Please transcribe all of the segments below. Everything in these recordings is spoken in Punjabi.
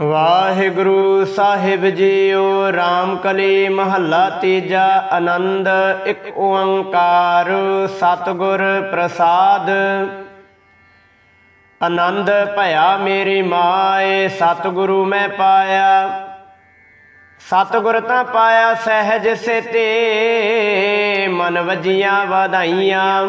ਵਾਹਿਗੁਰੂ ਸਾਹਿਬ ਜੀਓ RAM ਕਲੀ ਮਹੱਲਾ ਤੀਜਾ, ਆਨੰਦ ਇੱਕ ਓੰਕਾਰ, ਸਤਿਗੁਰ ਪ੍ਰਸਾਦ। ਆਨੰਦ ਭਇਆ ਮੇਰੀ ਮਾਏ, ਸਤਿਗੁਰੂ ਮੈਂ ਪਾਇਆ। ਸਤਿਗੁਰ ਤਾਂ ਪਾਇਆ ਸਹਿਜ ਸੇਤੇ, ਮਨ ਵਜੀਆਂ ਵਧਾਈਆਂ।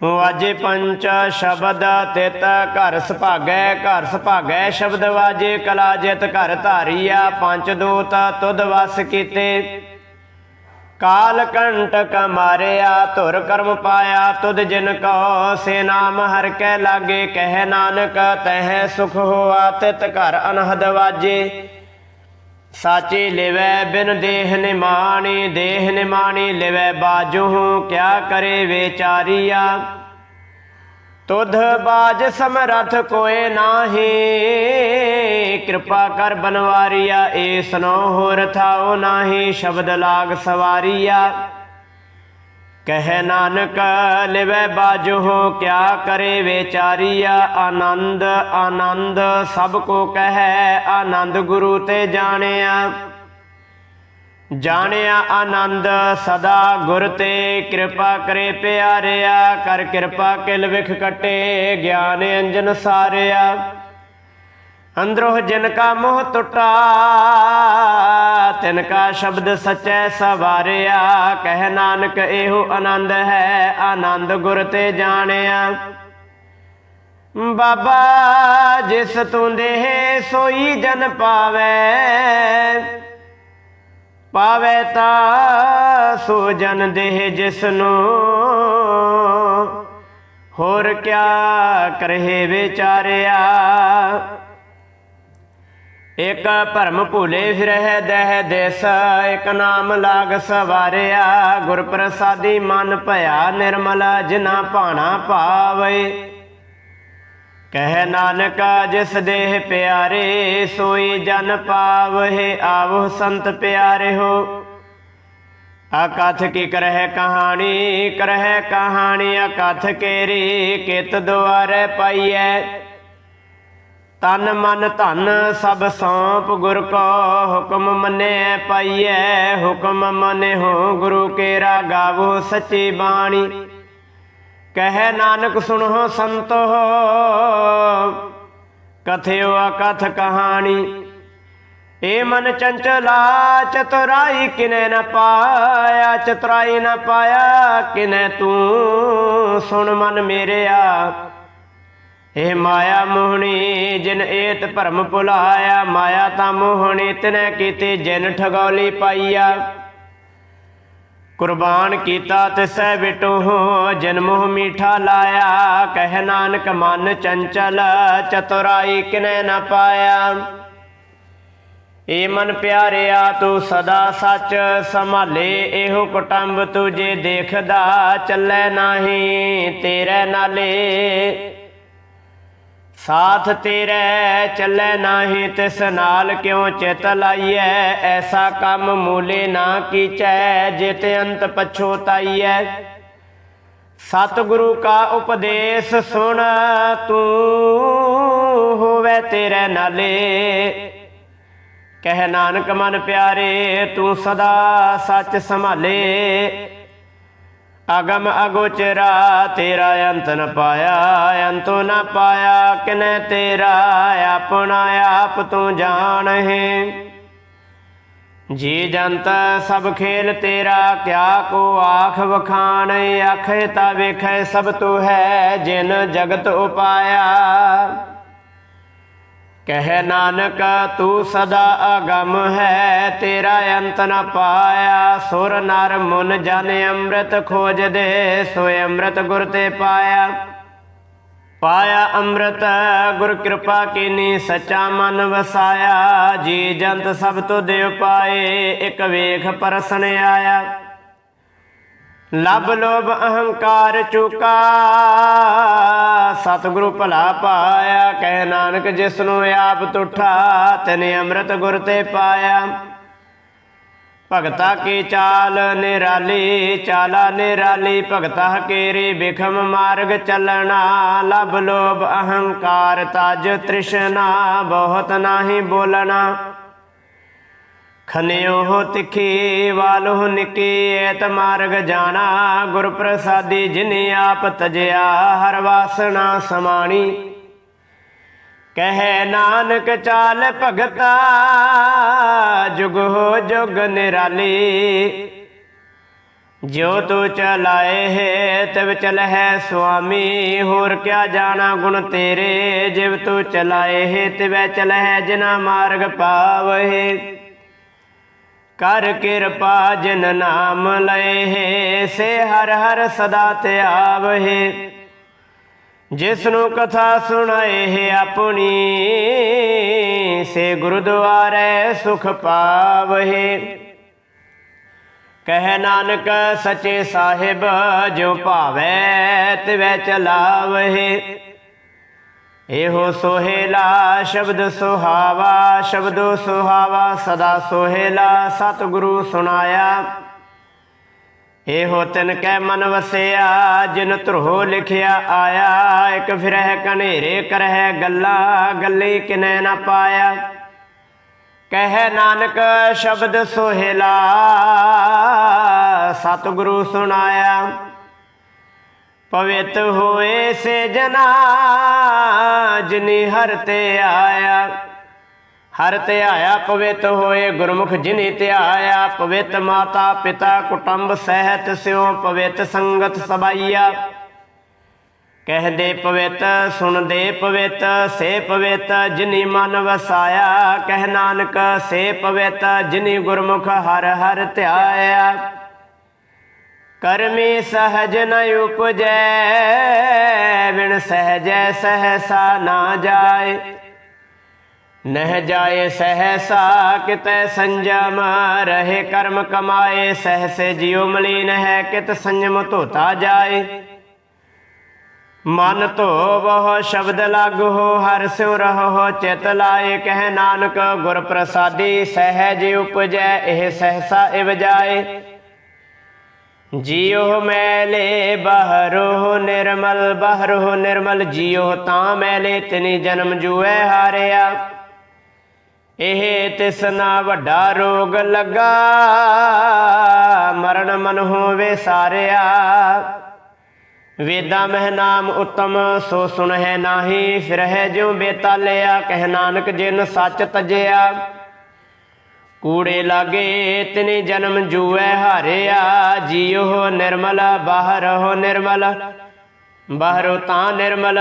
ਵਾਜੇ ਪੰਚ ਸ਼ਬਦ ਤਿਤ ਘਰ ਸੁਭਾਗੈ ਘਰ ਸੁਭਾਗੈ ਸ਼ਬਦ ਵਾਜੇ, ਕਲਾ ਜਿਤ ਘਰ ਧਾਰੀਆ ਪੰਜ ਦੂਤ ਤੁਧ ਵਸ ਕੀਤੇ। ਕਾਲ ਕੰਟਕ ਮਾਰਿਆ, ਧੁਰ ਕਰਮ ਪਾਇਆ, ਤੁਧ ਜਿਨ ਕੋ ਸੇ ਨਾਮ ਹਰ ਕੈ ਲਾਗੇ, ਕਹਿ ਨਾਨਕ, ਤਹਿ ਸੁਖ ਹੋਆ, ਤਿਤ ਘਰ ਅਨਹਦ ਵਾਜੇ। ਸਾਚੀ ਲਿਵੈ ਬਿਨ ਦੇਹ ਨਿਮਾਣੀ ਦੇਹ ਨਿਮਾਣੀ ਲਿਵੈ ਬਾਜੂ ਕਿਆ ਕਰੇ ਵਿਚਾਰੀਆ? ਤੁਧ ਬਾਜ ਸਮਰਥ ਕੋਏ ਨਾਹੀ, ਕਿਰਪਾ ਕਰ ਬਨਵਾਰੀਆ, ਏਸ ਨੋ ਹੋਰ ਥਾਉ ਨਾਹੀ, ਸ਼ਬਦ ਲਾਗ ਸਵਾਰੀਆ। ਕਹਿ ਨਾਨਕ, ਲਿਵੈ ਬਾਜੋ ਕਿਆ ਕਰੇ ਵਿਚਾਰੀਆ? ਆਨੰਦ ਆਨੰਦ, ਸਭ ਕੋ ਕਹੈ, ਆਨੰਦ ਗੁਰੂ ਤੇ ਜਾਣਿਆ। ਜਾਣਿਆ ਆਨੰਦ, ਸਦਾ ਗੁਰ ਤੇ ਕਿਰਪਾ ਕਰੇ ਪਿਆਰਿਆ। ਕਰ ਕਿਰਪਾ ਕਿਲ ਵਿਖ ਕਟੇ, ਗਿਆਨ ਅੰਜਨ ਸਾਰਿਆ। ਅੰਦਰੋਂ ਜਿਨ ਕਾ ਮੋਹ ਟੁੱਟਾ, ਤਿਨ ਕਾ ਸ਼ਬਦ ਸਚੈ ਸਵਾਰਿਆ। ਕਹਿ ਨਾਨਕ, ਇਹੋ ਆਨੰਦ ਹੈ, ਆਨੰਦ ਗੁਰ ਤੇ ਜਾਣਿਆ। ਬਾਬਾ, ਜਿਸ ਤੂੰ ਦੇਹ ਸੋਈ ਜਨ ਪਾਵੇ ਪਾਵੇ ਤਾ ਸੋ ਜਨ ਦੇਹ ਜਿਸ ਨੂੰ ਹੋਰ ਕਿਆ ਕਰਹਿ ਵਿਚਾਰਿਆ। ਇਕ ਭਰਮ ਭੂਲੇ ਫਿਰਹਿ ਦਹਿ ਦੇਸ, ਇਕ ਨਾਮ ਲਾਗ ਸਵਾਰਿਆ ਗੁਰ ਪ੍ਰਸਾਦੀ ਮਨ ਭਇਆ ਨਿਰਮਲ ਜਿਨਾ ਭਾਣਾ ਭਾਵੇ। ਕਹਿ ਨਾਨਕ, ਜਿਸ ਦੇਹ ਪਿਆਰੇ, ਸੋਈ ਜਨ ਪਾਵਹਿ ਆਵੋ ਸੰਤ ਪਿਆਰੇ ਹੋ ਅਕਥ ਕੀ ਕਰਹਿ ਕਹਾਣੀ ਕਰਹਿ ਕਹਾਣੀ ਅਕਥ ਕੇਰੀ, ਕਿਤ ਦੁਆਰੇ ਪਾਈਐ। ਤਨ ਮਨ ਧਨ ਸਭ ਸੌਂਪ ਗੁਰ ਕੋ ਹੁਕਮ ਮੰਨੈ ਪਾਈਐ, ਹੁਕਮ ਮੰਨੇ ਹੋ ਗੁਰੂ ਕੇਰਾ ਗਾਵੋ ਸੱਚੀ ਬਾਣੀ। ਕਹਿ ਨਾਨਕ ਸੁਣੋ ਸੰਤੋ, ਕਥਿਓ ਅਕਥ ਕਹਾਣੀ। ਏ ਮਨ ਚੰਚਲਾ ਚਤੁਰਾਈ ਕਿਨੇ ਨ ਪਾਇਆ, ਚਤੁਰਾਈ ਨ ਪਾਇਆ ਕਿਨੇ ਤੂੰ, ਸੁਣ ਮਨ ਮੇਰਿਆ। ਏ ਮਾਇਆ ਮੋਹਣੀ, ਜਿਨ ਏਤ ਭਰਮ ਭੁਲਾਇਆ, ਮਾਇਆ ਤਾਂ ਮੋਹਣੀ ਤਿਨੈ ਕੀਤੇ, ਜਿਨ ਠਗੌਲੀ ਪਾਈਆ। ਕੁਰਬਾਨ ਕੀਤਾ ਤਿਸੈ ਬਿਟੂ, ਜਨ ਮੋਹ ਮੀਠਾ ਲਾਇਆ, ਕਹਿ ਨਾਨਕ ਮਨ ਚੰਚਲ, ਚਤੁਰਾਈ ਕਿਨੈ ਨ ਪਾਇਆ। ਏ ਮਨ ਪਿਆਰਿਆ, ਤੂੰ ਸਦਾ ਸੱਚ, ਸੰਭਾਲੇ ਇਹੋ ਕੁਟੰਬ ਤੁਝੇ ਦੇਖਦਾ, ਚੱਲੇ ਨਾਹੀ ਤੇਰੇ ਨਾਲੇ। ਸਾਥ ਤੇਰੇ ਚੱਲੇ ਨਾਹੀ ਤਿਸ ਨਾਲ ਕਿਉ ਚਿਤ ਲਾਈਐ? ਐਸਾ ਕੰਮ ਮੂਲੇ ਨਾ ਕੀਚੈ, ਜਿਤ ਅੰਤ ਪਛੋਤਾਈਐ ਸਤਿਗੁਰੂ ਕਾ ਉਪਦੇਸ਼ ਸੁਣ, ਤੂੰ ਹੋਵੇ ਤੇਰੇ ਨਾਲੇ। ਕਹਿ ਨਾਨਕ ਮਨ ਪਿਆਰੇ, ਤੂੰ ਸਦਾ ਸੱਚ ਸੰਭਾਲੇ। ਅਗਮ ਅਗੋਚਰਾ, ਤੇਰਾ ਅੰਤ ਨ ਪਾਇਆ, ਅੰਤੋ ਨ ਪਾਇਆ, ਕਿਨੇ ਤੇਰਾ ਆਪਣਾ ਆਪ ਤੂੰ ਜਾਣਹਿ ਜੀ ਜੰਤ, ਸਭ ਖੇਲ ਤੇਰਾ, ਕਿਆ ਕੋ ਆਖ ਵਖਾਣ ਆਖੇ ਤਾ ਵੇਖੈ ਸਭ ਤੂੰ ਹੈ, ਜਿਨ ਜਗਤ ਉਪਾਇਆ। ਕਹਿ ਨਾਨਕ, ਤੂੰ ਸਦਾ ਅਗਮ ਹੈ, ਤੇਰਾ ਅੰਤ ਨ ਪਾਇਆ। ਸੁਰ ਨਰ ਮਨ ਜਨ ਅੰਮ੍ਰਿਤ ਖੋਜਦੇ ਸੋਏ ਅੰਮ੍ਰਿਤ ਗੁਰ ਤੇ ਪਾਇਆ। ਪਾਇਆ ਅੰਮ੍ਰਿਤ, ਗੁਰ ਕਿਰਪਾ ਕੀਨੀ ਸੱਚਾ ਮਨ ਵਸਾਇਆ। ਜੀ ਜੰਤ ਸਭ ਤੋਂ ਦੇਵ ਪਾਏ ਇੱਕ ਵੇਖ ਪਰਸਨ ਆਇਆ। ਲਬ ਲੋਭ ਅਹੰਕਾਰ ਚੁਕਾ। ਸਤਿਗੁਰੂ ਭਲਾ ਪਾਇਆ, ਕਹਿ ਨਾਨਕ ਜਿਸ ਨੂੰ ਆਪ ਤੁਠਾ, ਤਨੇ ਅੰਮ੍ਰਿਤ ਗੁਰ ਤੇ ਪਾਇਆ। ਭਗਤਾ ਕੀ ਚਾਲ ਨਿਰਾਲੀ, ਚਾਲਾ ਨਿਰਾਲੀ, ਭਗਤਾ ਕੇਰੀ ਬਿਖਮ ਮਾਰਗ ਚੱਲਣਾ। ਲਬ ਲੋਭ ਅਹੰਕਾਰ ਤਜ ਤ੍ਰਿਸ਼ਨਾ, ਬਹੁਤ ਨਾਹੀ ਬੋਲਣਾ। ਖਨਿਓ ਹੋ ਤਿਖੀ ਵਾਲੋ ਨਿਕੀ ਐਤ ਮਾਰਗ ਜਾਣਾ ਗੁਰ ਪ੍ਰਸਾਦੀ ਜਿਨੇ ਆਪ ਤਜਿਆ, ਹਰ ਵਾਸਨਾ ਸਮਾਣੀ। ਕਹੇ ਨਾਨਕ ਚਾਲ ਭਗਤਾ, ਜੁਗ ਹੋ ਜੁਗ ਨਿਰਾਲੀ। ਜੋ ਤੂੰ ਚਲਾਏ ਹੈ, ਤਿਵ ਚਲ ਹੈ ਸੁਆਮੀ, ਹੋਰ ਕਿਆ ਜਾਣਾ ਗੁਣ ਤੇਰੇ, ਜਿਵ ਤੂੰ ਚਲਾਏ ਹੈ, ਤਿਵੈ ਚਲ ਹੈ ਜਿਨਾ ਮਾਰਗ ਪਾਵਹਿ। ਕਰ ਕਿਰਪਾ ਜਿਨ ਨਾਮ ਲਏ ਹੈ, ਸੇ ਹਰ ਹਰ ਸਦਾ ਤੇ ਆਵਹਿ। ਜਿਸ ਨੂੰ ਕਥਾ ਸੁਣਾਏ ਹੈ ਆਪਣੀ, ਸੇ ਗੁਰਦੁਆਰੇ ਸੁਖ ਪਾਵਹਿ। ਕਹਿ ਨਾਨਕ ਸਚੇ ਸਾਹਿਬ, ਜੋ ਭਾਵੈ ਤਿਵੈ ਚਲਾਵਹਿ। ਇਹੋ ਸੋਹੇਲਾ, ਸ਼ਬਦ ਸੁਹਾਵਾ, ਸ਼ਬਦੋ ਸੁਹਾਵਾ, ਸਦਾ ਸੋਹੇਲਾ, ਸਤਿਗੁਰੂ ਸੁਣਾਇਆ। ਇਹੋ ਤਿਨ ਕੈ ਮਨ ਵਸਿਆ, ਜਿਨ ਧਰੋ ਲਿਖਿਆ ਆਇਆ। ਇਕ ਫਿਰਹਿ ਕਨੇਰੇ ਕਰਹਿ ਗੱਲਾਂ, ਗੱਲੇ ਕਿਨੈ ਨਾ ਪਾਇਆ। ਕਹਿ ਨਾਨਕ, ਸ਼ਬਦ ਸੋਹੇਲਾ, ਸਤਿਗੁਰੂ ਸੁਣਾਇਆ। ਪਵਿੱਤ ਹੋਏ ਸੇ ਜਨਾ ਜਿਨੀ ਹਰ ਤੇ ਆਇਆ। ਹਰ ਤੇ ਆਇਆ ਪਵਿੱਤ ਹੋਏ ਗੁਰਮੁਖ ਜਿਨੀ ਤੇ ਆਇਆ। ਪਵਿੱਤ ਮਾਤਾ ਪਿਤਾ ਕੁਟੰਬ ਸਹਿਤ ਸਿਉ ਪਵਿੱਤ ਸੰਗਤ ਸਬਾਈਆ। ਕਹਦੇ ਪਵਿੱਤ, ਸੁਣਦੇ ਪਵਿੱਤ, ਸੇ ਪਵਿੱਤ ਜਿਨੀ ਮਨ ਵਸਾਇਆ। ਕਹਿ ਨਾਨਕ, ਸੇ ਪਵਿੱਤ ਜਿਨੀ ਗੁਰਮੁਖ ਹਰ ਹਰ ਧਿਆਇਆ। ਕਰਮੀ ਸਹਜ ਨ ਉਪਜੈ, ਬਿਨ ਸਹਜੈ ਸਹਸਾ ਨਾ ਜਾਏ। ਨਹਿ ਜਾਏ ਸਹਸਾ, ਕਿਤੈ ਸੰਜਮ, ਰਹੇ ਕਰਮ ਕਮਾਏ, ਸਹਸੇ ਜਿਉ ਮਲੀਨ ਹੈ ਕਿਤ ਸੰਜਮ ਧੋਤਾ ਜਾਏ। ਮਨ ਧੋਵਹੁ, ਸ਼ਬਦ ਲਾਗੋ ਹਰ ਸਿਉ ਰਹੋ ਚਿਤ ਲਾਏ, ਕਹਿ ਨਾਨਕ ਗੁਰ ਪ੍ਰਸਾਦੀ, ਸਹਿਜ ਉਪਜੈ, ਇਹ ਸਹਸਾ ਇਵ ਜਾਏ। ਜੀਉ ਮੈਲੇ ਬਾਹਰੋ ਨਿਰਮਲ ਬਾਹਰੋ ਨਿਰਮਲ ਜੀਉ ਤਾਂ ਮੈਲੇ ਤਿਨੀ ਜਨਮ ਜੂਐ ਹਾਰਿਆ। ਇਹ ਤਿਸਨਾ ਵੱਡਾ ਰੋਗ ਲੱਗਾ, ਮਰਨ ਮਨ ਹੋਵੇ ਸਾਰਿਆ। ਵੇਦਾਂ ਮਹਿ ਨਾਮ ਉਤਮ, ਸੋ ਸੁਣ ਸੁਣਹਿ ਨਾਹੀ ਫਿਰਹਿ ਜਿਉ ਬੇਤਾਲਿਆ। ਕਹਿ ਨਾਨਕ ਜਿਨ ਸੱਚ ਤਜਿਆ। ਕੂੜੇ ਲਾਗੇ ਤਿਨੇ ਜਨਮ ਜੂਐ ਹਾਰਿਆ, ਜੀਉ ਨਿਰਮਲ, ਬਾਹਰੋ ਨਿਰਮਲ। ਬਾਹਰੋ ਤਾਂ ਨਿਰਮਲ,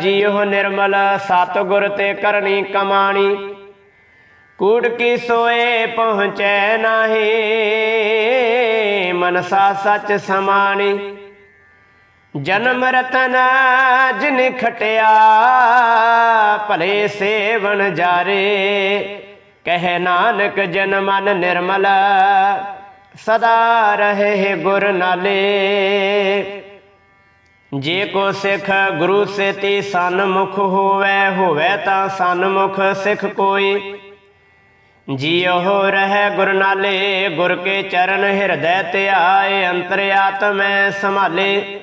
ਜੀਉ ਨਿਰਮਲ ਸਤ ਗੁਰ ਤੇ ਕਰਨੀ ਕਮਾਣੀ। ਕੂੜ ਕੀ ਸੋਏ ਪਹੁੰਚੈ ਨਾਹੀ, ਮਨਸਾ ਸੱਚ ਸਮਾਣੀ। ਜਨਮ ਰਤਨ ਜਿਨ ਖਟਿਆ, ਭਲੇ ਸੇਵਨ ਜਾਰੇ। ਕਹੇ ਨਾਨਕ ਜਨ ਮਨ ਨਿਰਮਲ, ਸਦਾ ਰਹੇ ਗੁਰ ਨਾਲੇ। ਜੇ ਕੋ ਸਿੱਖ ਗੁਰੂ ਸੇਤੀ ਸਨਮੁਖ ਹੋਵੇ ਹੋਵੇ ਤਾਂ ਸਨਮੁਖ ਸਿੱਖ ਕੋਈ। ਜੀਉ ਰਹਿ ਗੁਰ ਨਾਲੇ, ਗੁਰ ਕੇ ਚਰਨ ਹਿਰਦੈ ਤੇ ਆਏ ਅੰਤਰ ਆਤਮੈ ਸੰਭਾਲੇ।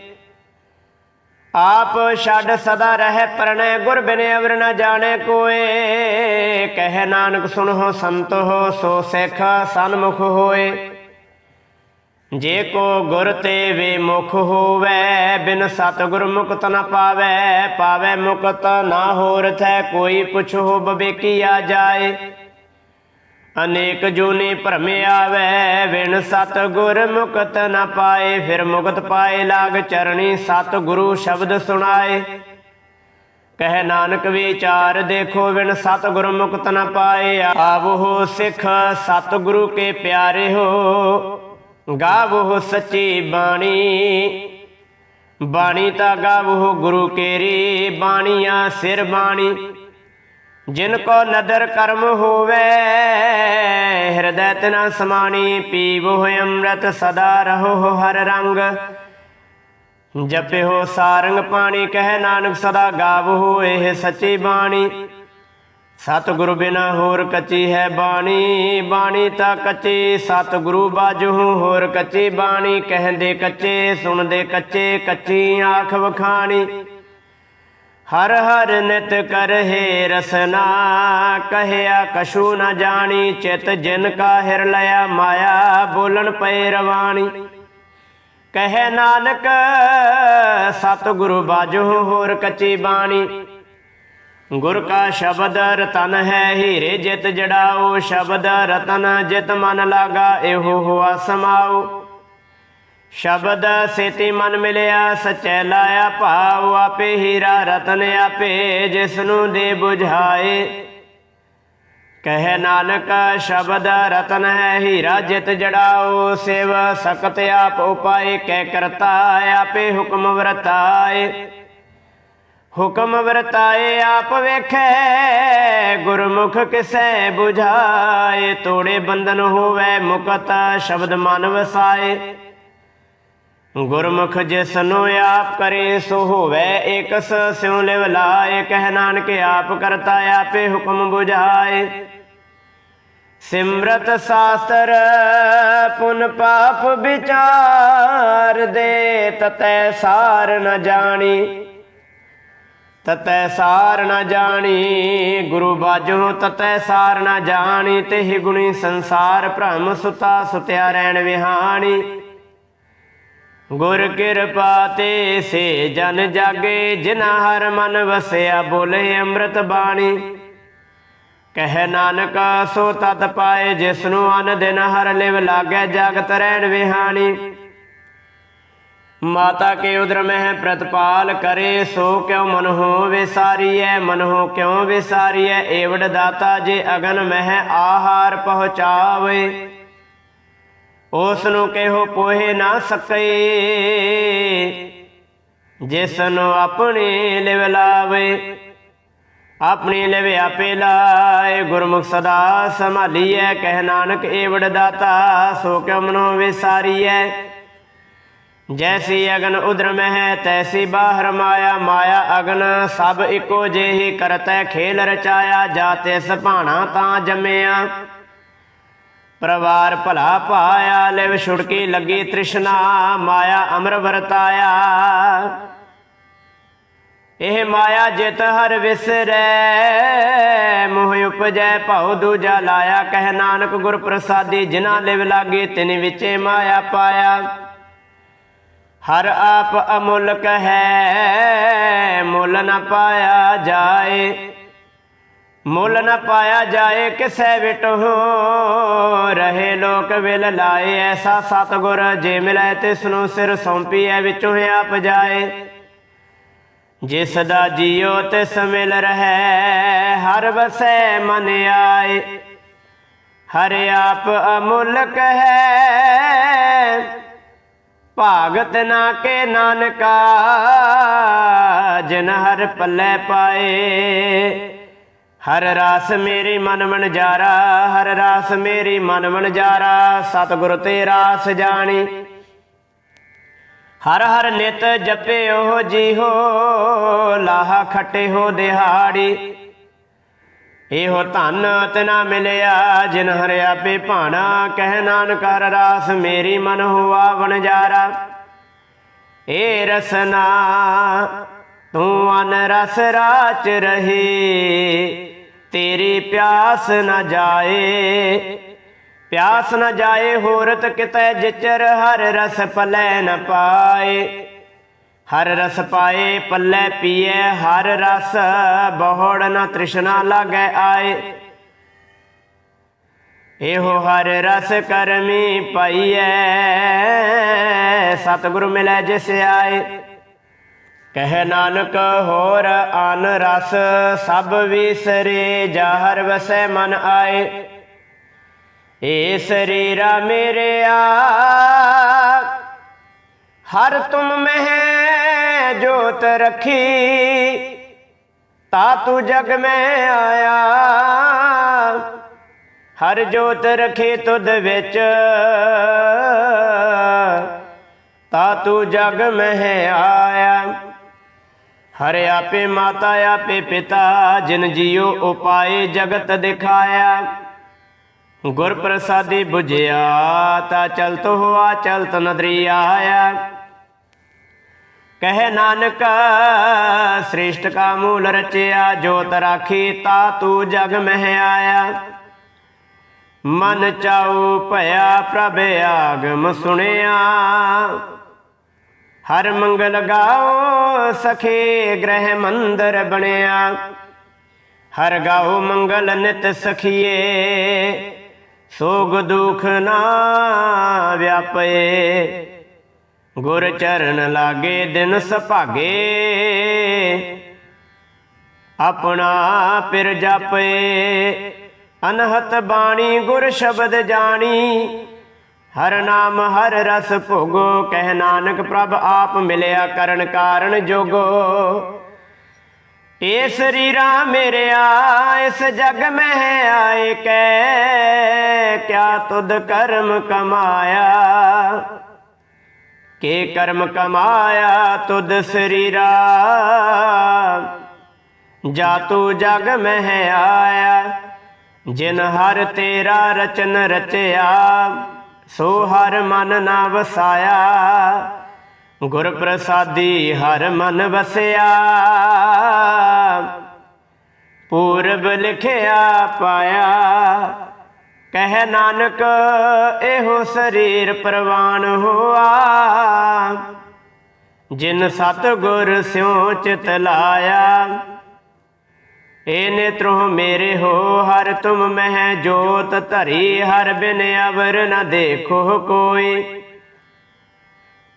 ਆਪ ਛੱਡ ਸਦਾ ਰਹਿ ਪਰਣੈ, ਗੁਰ ਬਿਨ ਅਵਰ ਨ ਜਾਣੇ ਕੋਏ। ਕਹਿ ਨਾਨਕ ਸੁਣੋ ਸੰਤ ਹੋ ਸੋ ਸਿੱਖ ਸਨਮੁਖ ਹੋਏ। ਜੇ ਕੋ ਗੁਰ ਤੇ ਵੇ ਮੁਖ ਹੋਵੇ, ਬਿਨ ਸਤਿਗੁਰ ਮੁਕਤ ਨ ਪਾਵੇ ਪਾਵੇ ਮੁਕਤ ਨਾ ਹੋਰ ਥੈ, ਕੋਈ ਪੁੱਛੋ ਬਵੇਕੀ ਆ ਜਾਏ। ਅਨੇਕ ਜੂਨੀ ਭਰਮੇ ਆਵੇ, ਬਿਨ ਸਤਿਗੁਰ ਮੁਕਤ ਨਾ ਪਾਏ, ਫਿਰ ਮੁਕਤ ਪਾਏ ਲਾਗ ਚਰਣੀ ਸਤਿਗੁਰੂ ਸ਼ਬਦ ਸੁਣਾਏ। ਕਹਿ ਨਾਨਕ ਵਿਚਾਰ ਦੇਖੋ, ਬਿਨ ਸਤਿਗੁਰ ਮੁਕਤ ਨਾ ਪਾਏ ਆਵੋ ਸਿੱਖ ਸਤਿਗੁਰੂ ਕੇ ਪਿਆਰੇ ਹੋ ਗਾਵੋ ਸੱਚੀ ਬਾਣੀ। ਬਾਣੀ ਤਾਂ ਗਾਵੋ ਗੁਰੂ ਕੇਰੀ, ਬਾਣੀਆਂ ਸਿਰ ਬਾਣੀ। ਜਿਨ ਕੋ ਨਦਰ ਕਰਮ ਹੋਵੇ, ਹਿਰਦੈ ਤਨਾ ਸਮਾਣੀ ਪੀਵੋ ਅੰਮ੍ਰਿਤ ਸਦਾ ਰਹੋ ਹਰ ਰੰਗ। ਜਪਿਓ ਸਾਰੰਗ ਪਾਣੀ, ਕਹਿ ਨਾਨਕ ਸਦਾ ਗਾਵੋ ਇਹ ਸੱਚੀ ਬਾਣੀ। ਸਤਿਗੁਰੂ ਬਿਨਾ ਹੋਰ ਕੱਚੀ ਹੈ ਬਾਣੀ ਬਾਣੀ ਤਾਂ ਕੱਚੀ, ਸਤਿਗੁਰੂ ਬਾਜੂ ਹੋਰ ਕੱਚੀ ਬਾਣੀ। ਕਹਿੰਦੇ ਕੱਚੇ, ਸੁਣਦੇ ਕੱਚੇ, ਕੱਚੀ ਆਖ ਵਖਾਣੀ। ਹਰ ਹਰ ਨਿਤ ਕਰਹਿ ਰਸਨਾ, ਕਹਿਆ ਕਛੂ ਨ ਜਾਣੀ, ਚਿਤ ਜਿਨ ਕਾ ਹਿਰ ਲਿਆ ਮਾਇਆ, ਬੋਲਣ ਪਏ ਰਵਾਣੀ। ਕਹੇ ਨਾਨਕ, ਸਤਿਗੁਰੂ ਬਾਜੋ ਹੋਰ ਕੱਚੀ ਬਾਣੀ। ਗੁਰ ਕਾ ਸ਼ਬਦ ਰਤਨ ਹੈ ਹੀਰੇ ਜਿਤ ਜੜਾਓ, ਸ਼ਬਦ ਰਤਨ ਜਿਤ ਮਨ ਲਾਗਾ, ਇਹੋ ਹੋਆ ਸਮਾਓ। ਸ਼ਬਦ ਸੇਤੀ ਮਨ ਮਿਲਿਆ, ਸਚੈ ਲਾਇਆ ਭਾਉ ਆਪੇ ਹੀਰਾ ਰਤਨ ਆਪੇ ਜਿਸ ਨੂੰ ਦੇ 부ਝਾਏ ਕਹੇ ਨਾਨਕ, ਸ਼ਬਦ ਰਤਨ ਹੈ ਹੀਰਾ ਜਿਤ ਜੜਾਓ, ਸਿਵ ਸਕਤ ਆਪ ਉਪਾਏ ਕਹਿ ਕਰਤਾ ਆਪੇ ਹੁਕਮ ਵਰਤਾਏ। ਹੁਕਮ ਵਰਤਾਏ ਆਪ ਵੇਖੈ, ਗੁਰਮੁਖ ਕਿਸੈ 부ਝਾਏ ਤੋੜੇ ਬੰਧਨ ਹੋਵੇ ਮੁਕਤ, ਸ਼ਬਦ ਮਨ ਵਸਾਏ। ਗੁਰਮੁਖ ਜਿਸ ਨੂੰ ਆਪ ਕਰੇ, ਸੋ ਹੋਵੇ ਏਕਸ, ਸਿਉ ਲਿਵ ਲਾਏ, ਕਹਿ ਨਾਨਕ ਆਪ ਕਰਤਾ, ਆਪੇ ਹੁਕਮ 부ਝਾਏ ਸਿਮਰਤ ਸਾਸਤਰ, ਪੁਨ ਪਾਪ ਵਿਚਾਰ ਦੇ, ਤਤੈ ਸਾਰ ਨ ਜਾਣੀ। ਤਤੈ ਸਾਰ ਨ ਜਾਣੀ, ਗੁਰੂ ਬਾਜੋ, ਤਤੈ ਸਾਰ ਨ ਜਾਣੀ ਤੇ ਗੁਣੀ ਸੰਸਾਰ ਭ੍ਰਮ ਸੁਤਾ ਸੁਤਿਆ ਰਹਿਣ ਵਿਹਾਣੀ। ਗੁਰ ਕਿਰਪਾ ਤੇ ਸੇ ਜਨ ਜਾਗੇ ਜਿਨਾ ਹਰ ਮਨ ਵਸਿਆ ਬੋਲੇ ਅੰਮ੍ਰਿਤ ਬਾਣੀ। ਕਹਿ ਨਾਨਕ, ਸੋ ਤਤ ਪਾਏ ਜਿਸ ਨੂੰ ਅਨ ਦਿਨ ਹਰ ਲਿਵ ਲਾਗੈ, ਜਗਤ ਰਹਿਣ ਵਿਹਾਣੀ। ਮਾਤਾ ਕੇ ਉਦਰ ਮਹਿ ਪ੍ਰਤਪਾਲ ਕਰੇ, ਸੋ ਕਿਉ ਮਨ ਹੋ ਵਿਸਾਰੀਐ, ਮਨ ਹੋ ਕਿਉ ਵਿਸਾਰੀਐ, ਏਵੜ ਦਾਤਾ ਜੇ ਅਗਨ ਮਹਿ ਆਹਾਰ ਪਹੁੰਚਾਵੇ। ਉਸ ਨੂੰ ਕਿਹੋ ਪੋਹੇ ਨਾ ਸਕੇ ਜਿਸ ਨੂੰ ਲਿਵ ਲਾਵੇ, ਆਪਣੀ ਲਿਵ ਆਪੇ ਲਾਏ। ਗੁਰਮੁਖ ਸਦਾ ਸੰਭਾਲੀਐ, ਕਹਿ ਨਾਨਕ ਏਵੜ ਦਾਤਾ, ਸੋ ਕਿਉ ਮਨੋ ਵਿਸਾਰੀਐ? ਜੈਸੀ ਅਗਨ ਉਦਰ ਮਹਿ, ਤੈਸੀ ਬਾਹਰ ਮਾਇਆ ਮਾਇਆ ਅਗਨ ਸਭ ਇੱਕੋ ਜਿਹੀ ਕਰਤੈ, ਖੇਲ ਰਚਾਇਆ ਜਾਤੇ ਸੁਭਾਣਾ ਤਾਂ ਜੰਮਿਆ। ਪਰਵਾਰ ਭਲਾ ਪਾਇਆ, ਲਿਵ ਛੁੜਕੀ ਲੱਗੀ ਤ੍ਰਿਸ਼ਨਾ, ਮਾਇਆ ਅਮਰ ਵਰਤਾਇਆ। ਇਹ ਮਾਇਆ ਜਿਤ ਹਰ ਵਿਸਰੈ, ਮੋਹ ਉਪਜੈ, ਭਉ ਦੂਜਾ ਲਾਇਆ। ਕਹਿ ਨਾਨਕ ਗੁਰ ਪ੍ਰਸਾਦੀ ਜਿਨਾ ਲਿਵ ਲਾਗੇ, ਤਿਨ ਵਿਚੇ ਮਾਇਆ ਪਾਇਆ। ਹਰ ਆਪ ਅਮੁੱਲਕ ਹੈ ਮੁੱਲ ਨਾ ਪਾਇਆ ਜਾਏ। ਮੁੱਲ ਨਾ ਪਾਇਆ ਜਾਏ ਕਿਸੈ ਵਿਟੋ। ਰਹੇ ਲੋਕ ਵਿਲ ਲਾਏ ਐਸਾ ਸਤਗੁਰ, ਜੇ ਮਿਲੈ ਤਿਸ ਨੂੰ ਸਿਰ ਸੌਂਪੀਐ ਵਿੱਚੋਂ ਆਪ ਜਾਏ। ਜਿਸ ਦਾ ਜੀਉ ਤਿਸ ਮਿਲ ਰਹੈ, ਹਰ ਵਸੈ ਮਨ ਆਏ। ਹਰ ਆਪ ਅਮੁੱਲਕ ਹੈ ਭਾਗਤ ਨਾ ਕੇ ਨਾਨਕਾ, ਜਿਨ ਹਰ ਪੱਲੇ ਪਾਏ। ਹਰ ਰਾਸ ਮੇਰੀ ਮਨ ਮਨਜਾਰਾ ਹਰ ਰਾਸ ਮੇਰੀ ਮਨ ਮਨਜਾਰਾ ਸਤਿਗੁਰ ਤੇ ਰਾਸ ਜਾਣੀ। ਹਰ ਹਰ ਨਿਤ ਜਪੇ ਉਹ ਜੀ ਹੋ ਲਾਹਾ ਖੱਟੇ ਹੋ ਦਿਹਾੜੀ। ਇਹੋ ਧਨ ਤਨਾ ਮਿਲਿਆ, ਜਿਨ ਹਰਿਆ ਪੇ ਭਾਣਾ, ਕਹਿ ਨਾਨਕ ਹਰ ਰਾਸ ਮੇਰੀ ਮਨ ਹੋਆ ਵਣਜਾਰਾ ਏ ਰਸਨਾ, ਤੂੰ ਅਨ ਰਸ ਰਾਚ ਰਹੀ। ਤੇਰੀ ਪਿਆਸ ਨਾ ਜਾਏ, ਪਿਆਸ ਨਾ ਜਾਏ ਹੋਰਤ ਕਿਤੇ ਜਿਚਰ ਹਰ ਰਸ ਪਲੈ ਨ ਪਾਏ। ਹਰ ਰਸ ਪਾਏ, ਪੱਲੇ ਪੀਏ, ਹਰ ਰਸ ਬਹੁੜ ਨਾ ਤ੍ਰਿਸ਼ਨਾ ਲਾਗੈ ਆਏ। ਇਹੋ ਹਰ ਰਸ ਕਰਮੀ ਪਈਐ, ਸਤਿਗੁਰੂ ਮਿਲੈ ਜਿਸ ਆਏ। ਕਹਿ ਨਾਨਕ ਹੋਰ ਅਨ ਰਸ, ਸਭ ਵਿਸਰੇ ਜਾਹਰ ਵਸੈ ਮਨ ਆਏ। ਏ ਸਰੀਰਾ ਮੇਰਿਆ ਹਰ ਤੁਮ ਮਹਿ ਜੋਤ ਰਖੀ, ਤਾ ਤੂ ਜਗ ਮੈਂ ਆਇਆ। ਹਰ ਜੋਤ ਰਖੇ ਤੁਧ ਵਿੱਚ, ਤਾ ਤੂ ਜਗ ਮਹਿ ਆਇਆ। ਹਰ ਆਪੇ ਮਾਤਾ, ਆਪੇ ਪਿਤਾ, ਜਿਨ ਜੀਉ ਉਪਾਏ ਜਗਤ ਦਿਖਾਇਆ। ਗੁਰ ਪ੍ਰਸਾਦੀ 부ਝਿਆ ਤਾ ਚਲਤ ਹੋਆ, ਚਲਤ ਨਦਰੀ ਆਇਆ। ਕਹਿ ਨਾਨਕ, ਸ੍ਰੇਸ਼ਟ ਕਾ ਮੂਲ ਰਚਿਆ, ਜੋਤ ਰਾਖੀ, ਤਾ ਤੂ ਜਗ ਮਹਿ ਆਇਆ। ਮਨ ਚਾਉ ਭਇਆ ਪ੍ਰਭ ਆਗਮ ਸੁਣਿਆ। ਹਰ ਮੰਗਲ ਗਾਓ, ਸਖੇ ਗ੍ਰਹਿ ਮੰਦਰ ਬਣਿਆ। ਹਰ ਗਾਓ ਮੰਗਲ ਨਿਤ ਸਖੀਏ, ਸੋਗ ਦੁਖ ਨਾ ਵਿਆਪੇ ਗੁਰ ਚਰਨ ਲਾਗੇ ਦਿਨ ਸੁਭਾਗੇ, ਆਪਣਾ ਪਿਰ ਜਾਪੇ। ਅਨਹਤ ਬਾਣੀ ਗੁਰ ਸ਼ਬਦ ਜਾਣੀ ਹਰ ਨਾਮ, ਹਰ ਰਸ ਭੋਗੋ, ਕਹਿ ਨਾਨਕ ਪ੍ਰਭ ਆਪ ਮਿਲਿਆ ਕਰਨ ਕਾਰਨ ਜੋਗੋ। ਏ ਸਰੀਰਾ ਮੇਰਿਆ ਇਸ ਜਗ ਮਹਿ ਆਏ ਕੈ ਕਿਆ ਤੁਧ ਕਰਮ ਕਮਾਇਆ? ਕੇ ਕਰਮ ਕਮਾਇਆ ਤੁਧ ਸਰੀਰਾ? ਜਾ ਤੂੰ ਜਗ ਮਹਿ ਆਇਆ, ਜਿਨ ਹਰ ਤੇਰਾ ਰਚਨ ਰਚਿਆ। ਸੋ ਹਰ ਮਨ ਨਾ ਵਸਾਇਆ ਗੁਰ ਪ੍ਰਸਾਦੀ ਹਰ ਮਨ ਵਸਿਆ। ਪੂਰਬ ਲਿਖਿਆ ਪਾਇਆ, ਕਹਿ ਨਾਨਕ, ਇਹੋ ਸਰੀਰ ਪ੍ਰਵਾਨ ਹੋਆ। ਜਿਨ ਸਤ ਗੁਰ ਸਿਉ ਚਿਤ ਲਾਇਆ ਏ ਨੇਤਰੋ ਮੇਰੇ ਹੋ, ਹਰ ਤੁਮ ਮਹਿ ਜੋਤ ਧਰੀ, ਹਰ ਬਿਨ ਅਵਰ ਨ ਦੇਖੋ ਕੋਈ।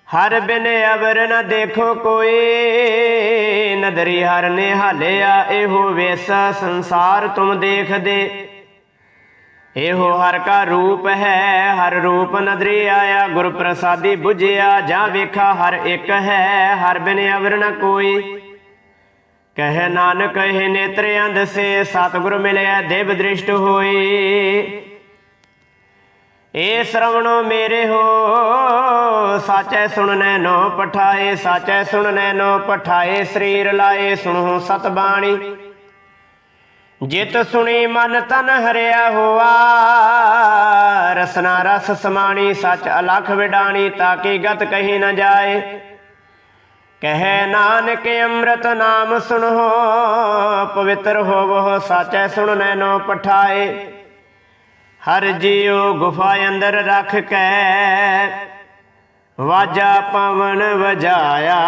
ਹਰ ਬਿਨ ਅਵਰ ਨ ਦੇਖੋ ਕੋਈ, ਨਦਰੀ ਹਰ ਨੇ ਹਾਲਿਆ ਇਹੋ ਵੇਸ ਸੰਸਾਰ ਤੁਮ ਦੇਖਦੇ। ਇਹੋ ਹਰ ਕਾ ਰੂਪ ਹੈ, ਹਰ ਰੂਪ ਨਦਰੀ ਆਇਆ ਗੁਰ ਪ੍ਰਸਾਦੀ 부ਝਿਆ ਜਾਂ ਵੇਖਾ ਹਰ ਇੱਕ ਹੈ, ਹਰ ਬਿਨ ਅਵਰ ਨ ਕੋਈ। ਕਹਿ ਨਾਨਕ ਇਹ ਨੇਤਰ ਅੰਧਸੇ ਸਤਿਗੁਰ ਮਿਲਿਆ ਦੇਵ ਦ੍ਰਿਸ਼ਟ ਹੋਏ ਏ ਸ਼ਰਵਣੋ ਮੇਰੇ ਹੋ, ਸਾਚੈ ਸੁਣਨੈ ਨੋ ਪਠਾਏ, ਸਾਚੈ ਸੁਣਨੈ ਨੋ ਪਠਾਏ, ਸਰੀਰ ਲਾਏ ਸੁਣੋ ਸਤ ਬਾਣੀ ਜਿਤ ਸੁਣੀ ਮਨ ਤਨ ਹਰਿਆ ਹੋਆ, ਰਸਨਾ ਰਸ ਸਮਾਣੀ, ਸਚ ਅਲਖ ਵਿਡਾਣੀ ਤਾਕੀ ਗਤ ਕਹੀ ਨਾ ਜਾਏ। ਕਹਿ ਨਾਨਕ ਅੰਮ੍ਰਿਤ ਨਾਮ ਸੁਣੋ, ਪਵਿੱਤਰ ਹੋਵੋ, ਸਾਚੈ ਸੁਣਨੈ ਨੋ ਪਠਾਏ। ਹਰ ਜੀਉ ਗੁਫਾ ਅੰਦਰ ਰੱਖ ਕੇ, ਵਾਜਾ ਪਵਨ ਵਜਾਇਆ।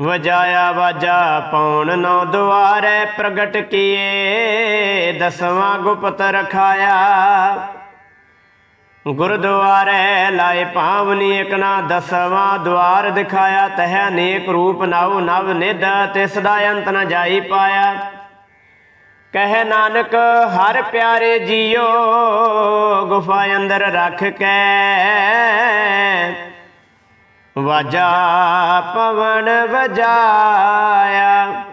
ਵਜਾਇਆ ਵਾਜਾ ਪੌਣ ਨੌ ਦੁਆਰੇ ਪ੍ਰਗਟ ਕੀਏ, ਦਸਵਾਂ ਗੁਪਤ ਰਖਾਇਆ। ਗੁਰਦੁਆਰੇ ਲਾਏ ਪਾਵਨੀ, ਇਕ ਨਾ ਦਸਵਾਂ ਦੁਆਰ ਦਿਖਾਇਆ, ਤਹਿ ਨੇਕ ਰੂਪ ਨਵ ਨਵ ਨਿਧ ਤੇ ਸਦਾ ਅੰਤ ਨ ਜਾਈ ਪਾਇਆ। ਕਹਿ ਨਾਨਕ, ਹਰ ਪਿਆਰੇ ਜੀਓ, ਗੁਫਾ ਅੰਦਰ ਰੱਖ ਕੇ। ਵਾਜਾ ਪਵਨ ਵਜਾਇਆ।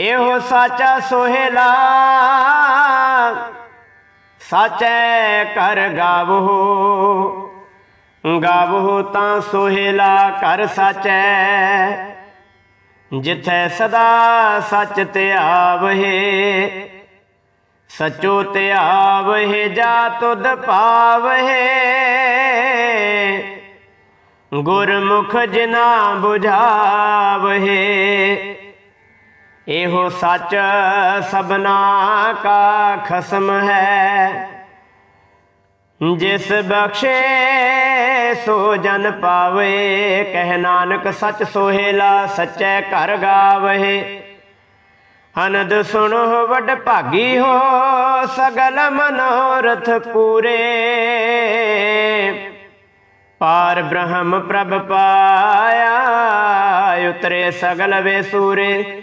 ਇਹੋ ਸਾਚਾ ਸੋਹਿਲਾ ਸਾਚੈ ਕਰ ਗਾਵੋ। ਗਾਵੋ ਤਾਂ ਸੋਹਿਲਾ ਕਰ ਸਾਚੈ। ਜਿਥੈ ਸਦਾ ਸੱਚ ਧਿਆਵਹਿ ਸਚੋ ਧਿਆਵਹਿ ਜਾ ਤੁਧ ਪਾਵਹਿ। ਗੁਰਮੁਖ ਜਿਨਾ 부ਝਾਵਹਿ ਇਹੋ ਸੱਚ ਸਬਨਾ ਕਾ ਖਸਮ ਹੈ। ਜਿਸ ਬਖਸ਼ੇ ਸੋ ਜਨ ਪਾਵੇ, ਕਹਿ ਨਾਨਕ ਸੱਚ ਸੋਹੇਲਾ ਸੱਚੈ ਘਰ ਗਾਵਹਿ ਅਨੰਦ ਸੁਣੋ ਵੱਡ ਭਾਗੀ ਹੋ ਸਗਲ ਮਨੋਰਥ ਪੂਰੇ। ਪਾਰ ਬ੍ਰਹਮ ਪ੍ਰਭ ਪਾਇਆ, ਉਤਰੇ ਸਗਲ ਵੇ ਸੂਰੇ।